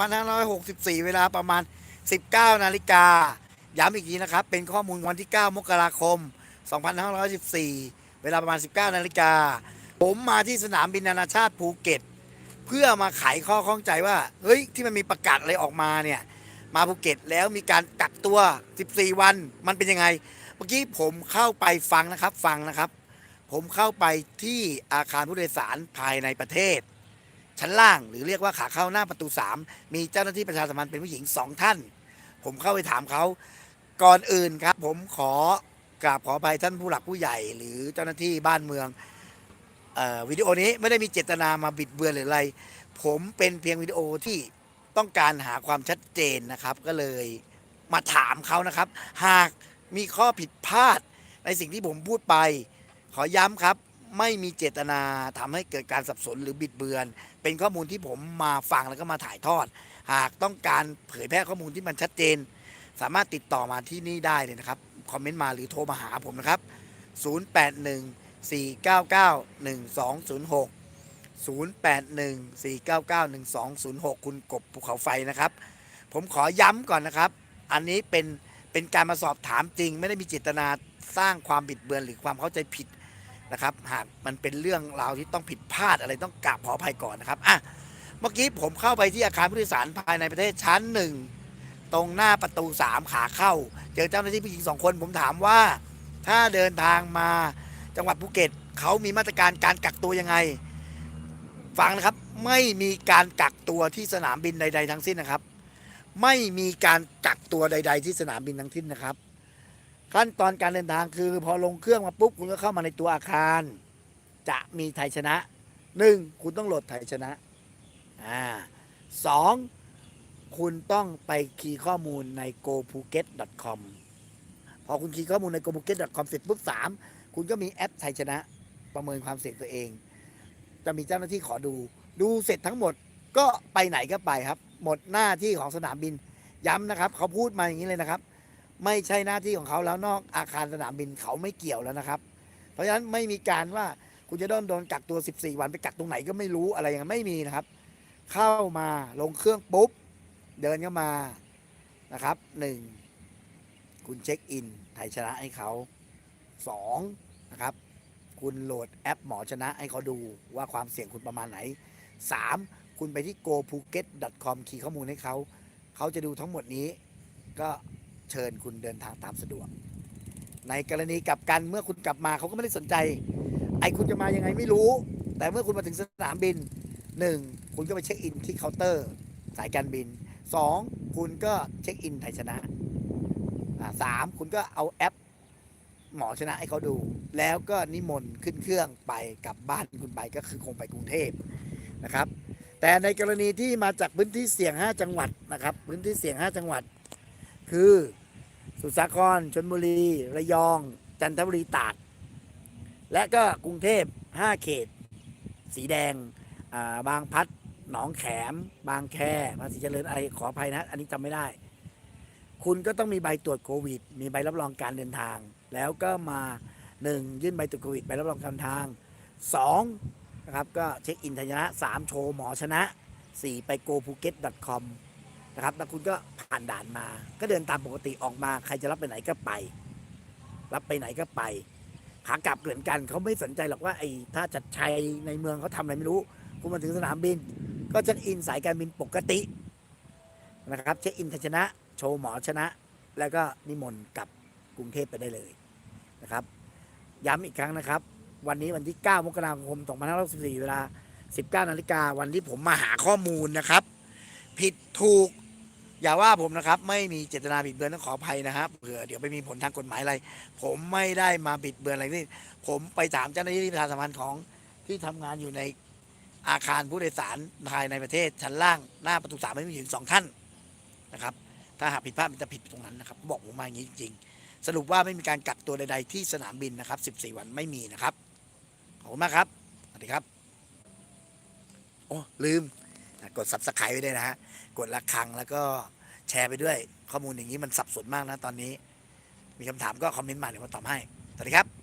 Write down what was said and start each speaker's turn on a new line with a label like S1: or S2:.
S1: 2564 เวลาประมาณ 19 นาฬิกา ย้ำอีกทีนะครับ เป็นข้อมูลวันที่ 9 มกราคม 2514 เวลาประมาณ 19 นาฬิกา ผมมาที่สนามบินนานาชาติภูเก็ต เพื่อมาไขข้อข้องใจว่า เฮ้ย ที่มันมีประกาศอะไรออกมาเนี่ย มาภูเก็ตแล้วมีการกักตัว 14 วัน มันเป็นยังไง เมื่อกี้ผมเข้าไปฟังนะครับ ฟังนะครับ ผมเข้าไปที่อาคารผู้โดยสารภายในประเทศ ชั้นล่าง หรือเรียกว่าขาเข้าหน้าประตู 3 มีเจ้าหน้าที่ประชาสัมพันธ์เป็นผู้หญิง 2 ท่าน ผมเข้าไปถามเขาก่อนอื่นครับ ผมขอกราบขออภัยท่านผู้หลักผู้ใหญ่ หรือเจ้าหน้าที่บ้านเมืองเอ่อวิดีโอนี้ไม่ได้มีเจตนามาบิดเบือนหรืออะไร ผมเป็นเพียงวิดีโอที่ต้องการหาความชัดเจนนะครับ ก็เลยมาถามเขานะครับ หากมีข้อผิดพลาดในสิ่งที่ผมพูดไป ขอย้ำครับ ไม่มีเจตนาทำให้เกิดการสับสนหรือบิดเบือน เป็นข้อมูลที่ผมมาฟังแล้วก็มาถ่ายทอด หากต้องการเผยแพร่ข้อมูลที่มันชัดเจน สามารถติดต่อมาที่นี่ได้เลยนะครับ คอมเมนต์มาหรือโทรมาหาผมนะครับ 081 499 1206 081 499 1206 คุณกบภูเขาไฟนะครับ ผมขอย้ำก่อนนะครับ อันนี้เป็นเป็นการมาสอบถามจริง ไม่ได้มีเจตนาสร้างความบิดเบือนหรือความเข้าใจผิด นะครับ หากมันเป็นเรื่องราวที่ต้องผิดพลาดอะไรต้องกราบขออภัยก่อนนะครับอะเมื่อกี้ผมเข้าไปที่อาคารผู้โดยสารภายในประเทศชั้นหนึ่งตรงหน้าประตูสามขาเข้า เจอเจ้าหน้าที่ผู้หญิงสองคนผมถามว่า ถ้าเดินทางมาจังหวัดภูเก็ตเขามีมาตรการการกักตัวยังไง ฟังนะครับไม่มีการกักตัวที่สนามบินใด ๆ ทั้งสิ้นนะครับ ไม่มีการกักตัวใด ๆ ที่สนามบินทั้งสิ้นนะครับ ขั้นตอนการเดินทางคือ พอลงเครื่องมาปุ๊บคุณก็เข้ามาในตัวอาคาร จะมีไทยชนะหนึ่งคุณต้องโหลดไทยชนะอ่าสองคุณต้องไปคีย์ข้อมูลใน gophuket.com พอคุณคีย์ข้อมูลใน gophuket.com เสร็จปุ๊บสามคุณก็มีแอปไทยชนะประเมินความเสี่ยงตัวเอง จะมีเจ้าหน้าที่ขอดู ดูเสร็จทั้งหมดก็ไปไหนก็ไปครับ หมดหน้าที่ของสนามบิน ย้ำนะครับ เขาพูดมาอย่างนี้เลยนะครับ ไม่ใช่หน้าที่ของเขาแล้วนอกอาคารสนามบินเขาไม่เกี่ยวแล้วนะครับ เพราะฉะนั้นไม่มีการว่าคุณจะโดนโดนกักตัว 14 วันไปกักตรงไหนก็ไม่รู้อะไรอย่างนั้ไม่มีนะครับ เข้ามาลงเครื่องปุ๊บ เดินเข้ามานะครับหนึ่งคุณเช็คอินไทยชนะให้เขาสองนะครับ คุณโหลดแอปหมอชนะให้เขาดูว่าความเสี่ยงคุณประมาณไหนสามคุณไปที่ gophuket.com คีย์ข้อมูลให้เขา เขาจะดูทั้งหมดนี้ก็ เชิญคุณเดินทางตามสะดวก ในกรณีกลับกันเมื่อคุณกลับมาเขาก็ไม่ได้สนใจ ไอ้คุณจะมายังไงไม่รู้ แต่เมื่อคุณมาถึงสนามบินหนึ่งคุณก็ไปเช็คอินที่เคาน์เตอร์ สายการบินสองคุณก็เช็คอินไทยชนะสามคุณก็เอาแอปหมอชนะให้เขาดู แล้วก็นิมนต์ขึ้นเครื่องไปกลับบ้านคุณไปก็คือคงไปกรุงเทพนะครับ แต่ในกรณีที่มาจากพื้นที่เสี่ยง 5 จังหวัดนะครับ พื้นที่เสี่ยง 5 จังหวัด คือ สุสาครชนบุรี ระยอง จันทบุรีตาก และก็กรุงเทพ 5 เขต สีแดงาบางพัด หนองแขม บางแคภาษีเจริญอะไรขออภัยนะ อันนี้จำไม่ได้ คุณก็ต้องมีใบตรวจโควิด มีใบรับรองการเดินทาง แล้วก็มาหนึ่งยื่นใบตรวจโควิดใบรับรองการเดินทางสองนะครับก็เช็คอินทยชนะสามโชว์หมอชนะสี่ไป go phuket com นะครับแล้วคุณก็ผ่านด่านมา ก็เดินตามปกติออกมาใครจะรับไปไหนก็ไป รับไปไหนก็ไปขากลับเหมือนกันเขาไม่สนใจหรอกว่าไอ้ถ้าจัดชัยในเมืองเขาทำอะไรไม่รู้ คุณมาถึงสนามบิน ก็เช็คอินสายการบินปกตินะครับเช็คอินชนะ โชว์หมอชนะ แล้วก็นิมนต์กลับกรุงเทพไปได้เลยนะครับ ย้ำอีกครั้งนะครับ วันนี้วันที่ 9 มกราคม 2564 เวลา 19 นาฬิกาวันที่ผมมาหาข้อมูลนะครับ ผิดถูก อย่าว่าผมนะครับ ไม่มีเจตนาบิดเบือนต้องขออภัยนะครับเผื่อเดี๋ยวไปมีผลทางกฎหมายอะไร ผมไม่ได้มาบิดเบือนอะไรนี่ผมไปถามเจ้าหน้าที่ประชาสัมพันธ์ของที่ทำงานอยู่ในอาคารผู้โดยสารภายในประเทศชั้นล่างหน้าประตูสามไม่มีถึงสองท่านนะครับ ถ้าหากผิดพลาดมันจะผิดตรงนั้นนะครับ บอกผมมาอย่างนี้จริงๆ สรุปว่าไม่มีการกักตัวใดๆที่สนามบินนะครับ 14 วันไม่มีนะครับ ขอบคุณมากครับ สวัสดีครับ โอ้ลืม กด subscribe ไว้ด้วยนะฮะ กดละฆังแล้วก็แชร์ไปด้วยข้อมูลอย่างนี้มันสับสนมากนะตอนนี้ มีคำถามก็คอมเมนต์มาเดี๋ยวมาตอบให้ สวัสดีครับ